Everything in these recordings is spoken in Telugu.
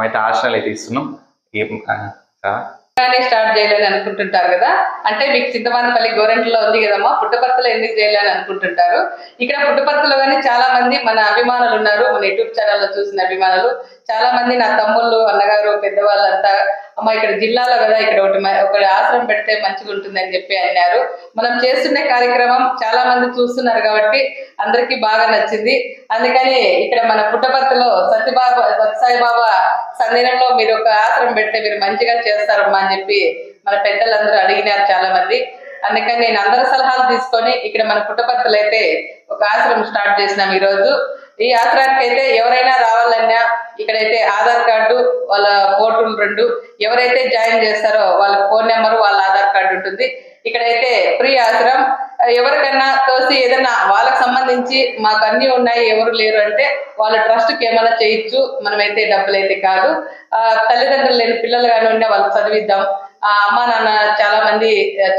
అయితే ఆసనాలు అయితే ఇస్తున్నాం. కానీ స్టార్ట్ చేయాలని అనుకుంటుంటారు కదా. అంటే మీకు చింతమానపల్లి గోరెంట్లో ఉంది కదమ్మా పుట్టపర్తిలో ఎందుకు చేయాలని అనుకుంటుంటారు. ఇక్కడ పుట్టపర్తిలో కానీ చాలా మంది మన అభిమానులు ఉన్నారు మన యూట్యూబ్ ఛానల్లో చూసిన అభిమానులు. చాలా మంది నా తమ్ముళ్ళు అన్నగారు పెద్దవాళ్ళంతా అమ్మ ఇక్కడ జిల్లాలో కదా ఇక్కడ ఒకటి ఒకటి ఆశ్రమం పెడితే మంచిగా ఉంటుందని అని చెప్పి అన్నారు. మనం చేస్తున్న కార్యక్రమం చాలా మంది చూస్తున్నారు కాబట్టి అందరికీ బాగా నచ్చింది. అందుకని ఇక్కడ మన పుట్టపర్తిలో సత్యబాబా సత్యసాయిబాబా సందినంలో మీరు ఒక ఆశ్రమం పెడితే మీరు మంచిగా చేస్తారమ్మా అని చెప్పి మన పెద్దలందరూ అడిగినారు చాలా మంది. అందుకని నేను అందరి సలహాలు తీసుకొని ఇక్కడ మన పుట్టపర్తలు అయితే ఒక ఆశ్రమం స్టార్ట్ చేసినాం ఈ రోజు ఈ యాత్రకైతే అయితే ఎవరైనా రావాలన్నా ఇక్కడైతే ఆధార్ కార్డు వాళ్ళ ఫోటోలు రెండు ఎవరైతే జాయిన్ చేస్తారో వాళ్ళ ఫోన్ నెంబర్ వాళ్ళ ఆధార్ కార్డు ఉంటుంది. ఇక్కడైతే ఫ్రీ ఆశ్రమం. ఎవరికన్నా తోసి ఏదైనా వాళ్ళకి సంబంధించి మాకు అన్ని ఉన్నాయి ఎవరు లేరు అంటే వాళ్ళ ట్రస్ట్కి ఏమైనా చేయొచ్చు మనమైతే డబ్బులు అయితే కాదు. ఆ, తల్లిదండ్రులు లేని పిల్లలు కానీ ఉంటే వాళ్ళకి చదివిద్దాం. అమ్మ నాన్న చాలా మంది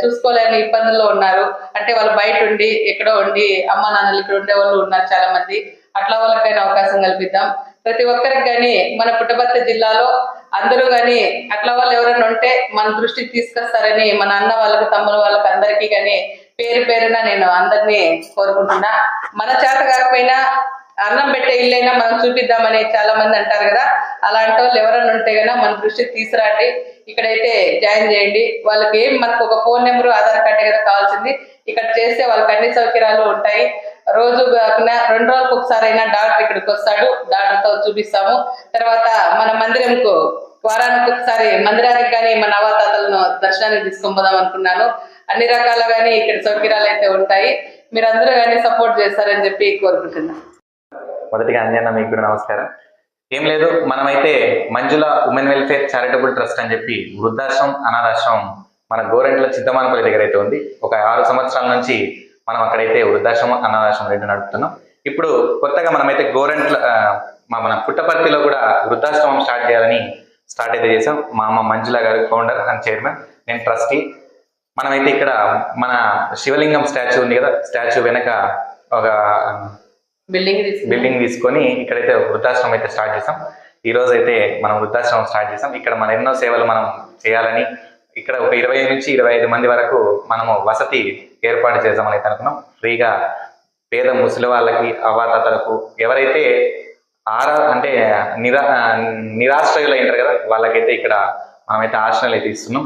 చూసుకోలేని ఇబ్బందుల్లో ఉన్నారు. అంటే వాళ్ళు బయట ఉండి ఎక్కడో ఉండి అమ్మ నాన్నలు ఇక్కడ ఉండే వాళ్ళు ఉన్నారు చాలా మంది. అట్లా వాళ్ళకైనా అవకాశం కల్పిద్దాం. ప్రతి ఒక్కరికి కానీ మన పుట్టపర్తి జిల్లాలో అందరూ కానీ అట్లా వాళ్ళు ఎవరైనా ఉంటే మన దృష్టికి తీసుకొస్తారని మన అన్న వాళ్ళకి తమ్ముల వాళ్ళకి అందరికీ కానీ పేరు పేరున నేను అందరినీ కోరుకుంటున్నా. మన చేత కాకపోయినా అన్నం పెట్టే ఇల్లైనా మనం చూపిద్దామని చాలా మంది అంటారు కదా. అలాంటి వాళ్ళు ఎవరైనా ఉంటే గనా మన దృష్టికి తీసుకురండి. ఇక్కడైతే జాయిన్ చేయండి. వాళ్ళకి ఏం మనకు ఒక ఫోన్ నెంబర్ ఆధార్ కార్డు కదా కావాల్సింది. ఇక్కడ చేస్తే వాళ్ళకి అన్ని సౌకర్యాలు ఉంటాయి. రోజు కాకుండా రెండు రోజులకు ఒకసారి అయినా డాక్టర్ ఇక్కడికి వస్తాడు. డాక్టర్తో చూపిస్తాము. తర్వాత మన మందిరంకు వారానికి ఒకసారి మందిరానికి కానీ మన నవాతాతలను దర్శనానికి తీసుకొని పోదాం అనుకున్నాను. అన్ని రకాల కానీ ఇక్కడ సౌకర్యాలు అయితే ఉంటాయి. మీరందరూ కానీ సపోర్ట్ చేస్తారని చెప్పి కోరుకుంటున్నాను మొదటిగా అంజన్న మీకు కూడా నమస్కారం. ఏం లేదు మనమైతే Manjula women welfare charitable trust అని చెప్పి వృద్ధాశ్రమం అనాథాశ్రమం మన గోరెంట్ల చిత్తమానపల్లి దగ్గర అయితే ఉంది. ఒక ఆరు సంవత్సరాల నుంచి మనం అక్కడైతే వృద్ధాశ్రమం అనాథాశ్రమం రెండు నడుపుతున్నాం. ఇప్పుడు కొత్తగా మనమైతే గోరెంట్ల మా మన పుట్టపర్తిలో కూడా వృద్ధాశ్రమం స్టార్ట్ చేయాలని స్టార్ట్ అయితే చేసాం మా అమ్మ Manjula garu founder and chairman నేను ట్రస్టీ మనమైతే ఇక్కడ మన శివలింగం స్టాచ్యూ ఉంది కదా స్టాచ్యూ వెనక ఒక బిల్డింగ్ బిల్డింగ్ తీసుకొని ఇక్కడైతే వృద్ధాశ్రమం అయితే స్టార్ట్ చేసాం ఈ రోజు అయితే మనం వృద్ధాశ్రమం స్టార్ట్ చేసాం ఇక్కడ మన ఎన్నో సేవలు మనం చేయాలని ఇక్కడ ఒక ఇరవై నుంచి ఇరవై ఐదు మంది వరకు మనము వసతి ఏర్పాటు చేద్దామని అయితే అనుకున్నాం. ఫ్రీగా పేద ముసలి వాళ్ళకి అవ్వాతాతలకు ఎవరైతే ఆరా అంటే నిరా నిరాశ్రయులు ఉంటారు కదా వాళ్ళకైతే ఇక్కడ మనమైతే ఆశ్రయాలు అయితే ఇస్తున్నాం.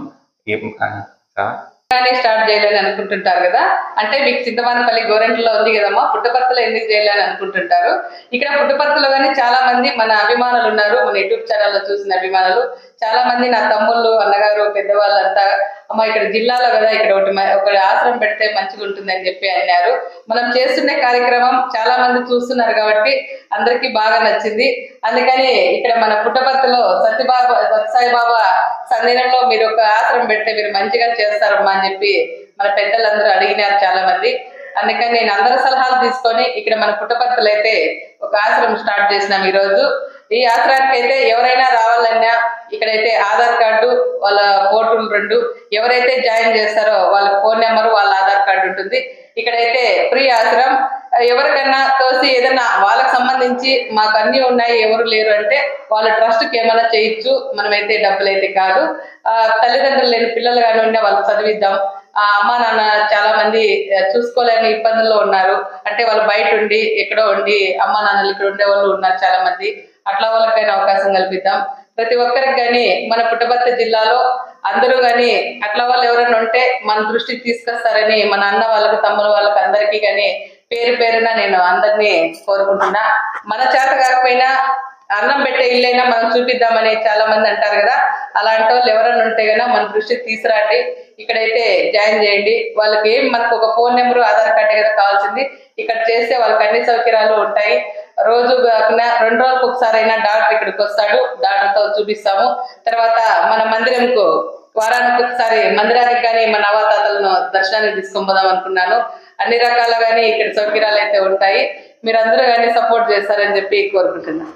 కానీ స్టార్ట్ చేయాలని అనుకుంటుంటారు కదా? అంటే మీకు చింతమానపల్లి గోరెంట్లో ఉంది కదమ్మా పుట్టపర్తిలో ఎందుకు చేయాలని అనుకుంటుంటారు. ఇక్కడ పుట్టపర్తిలో కానీ చాలా మంది మన అభిమానులు ఉన్నారు మన యూట్యూబ్ ఛానల్లో చూసిన అభిమానులు. చాలా మంది నా తమ్ముళ్ళు అన్నగారు పెద్దవాళ్ళంతా అమ్మ ఇక్కడ జిల్లాలో కదా ఇక్కడ ఒకటి ఒకటి ఒక ఆశ్రమం పెడితే మంచిగా ఉంటుంది అని చెప్పి అన్నారు. మనం చేస్తున్న కార్యక్రమం చాలా మంది చూస్తున్నారు కాబట్టి అందరికీ బాగా నచ్చింది. అందుకని ఇక్కడ మన పుట్టపర్తిలో బాబా సాయి బాబా సందినంలో మీరు ఒక ఆశ్రమం పెడితే మీరు మంచిగా చేస్తారమ్మా అని చెప్పి మన పెద్దలందరూ అడిగినారు చాలా మంది అందుకని నేను అందరి సలహాలు తీసుకొని ఇక్కడ మన పుట్టపర్తిలో అయితే ఒక ఆశ్రమం స్టార్ట్ చేసినాం ఈ రోజు ఈ ఆశ్రమానికి అయితే ఎవరైనా రావాలన్నా ఇక్కడైతే ఆధార్ కార్డు వాళ్ళ ఫోటోలు రెండు ఎవరైతే జాయిన్ చేస్తారో వాళ్ళ ఫోన్ నెంబర్ వాళ్ళ ఆధార్ కార్డు ఉంటుంది. ఇక్కడైతే ఫ్రీ ఆశ్రమం ఎవరికన్నా తోసి ఏదైనా వాళ్ళకి సంబంధించి మాకు అన్ని ఉన్నాయి ఎవరు లేరు అంటే వాళ్ళ ట్రస్ట్కి ఏమైనా చేయొచ్చు మనమైతే డబ్బులు అయితే కాదు. ఆ, తల్లిదండ్రులు లేని పిల్లలు కానీ ఉంటే వాళ్ళకి చదివిద్దాం. ఆ అమ్మ నాన్న చాలా మంది చూసుకోలేని ఇబ్బందుల్లో ఉన్నారు. అంటే వాళ్ళు బయట ఉండి ఎక్కడో ఉండి అమ్మ నాన్నలు ఇక్కడ ఉండే వాళ్ళు ఉన్నారు చాలా మంది. అట్లా వాళ్ళకైనా అవకాశం కల్పిద్దాం. ప్రతి ఒక్కరికి కానీ మన పుట్టపర్తి జిల్లాలో అందరూ కానీ అట్లా వాళ్ళు ఎవరైనా ఉంటే మన దృష్టికి తీసుకొస్తారని మన అన్న వాళ్ళకి తమ్ముల వాళ్ళకి అందరికీ కానీ పేరు పేరున నేను అందరినీ కోరుకుంటున్నా. మన చేత కాకపోయినా అన్నం పెట్టే ఇల్లైనా మనం చూపిద్దామని చాలా మంది అంటారు కదా. అలాంటి వాళ్ళు ఎవరైనా ఉంటే కదా మన దృష్టికి తీసుకురండి. ఇక్కడైతే జాయిన్ చేయండి. వాళ్ళకి ఏం మనకు ఒక ఫోన్ నెంబర్ ఆధార్ కార్డు కదా కావాల్సింది ఇక్కడ చేస్తే వాళ్ళకి అన్ని సౌకర్యాలు ఉంటాయి. రోజు కాకుండా రెండు రోజులకు ఒకసారి అయినా డాక్టర్ ఇక్కడికి వస్తాడు. డాక్టర్తో చూపిస్తాము. తర్వాత మన మందిరంకు వారానికి ఒకసారి మందిరానికి కానీ మన నవాతాతలను దర్శనానికి తీసుకొని పోదాం అనుకున్నాను. అన్ని రకాలుగానే ఇక్కడ సౌకర్యాలు అయితే ఉంటాయి. మీరందరూ కానీ సపోర్ట్ చేస్తారని చెప్పి కోరుకుంటున్నాను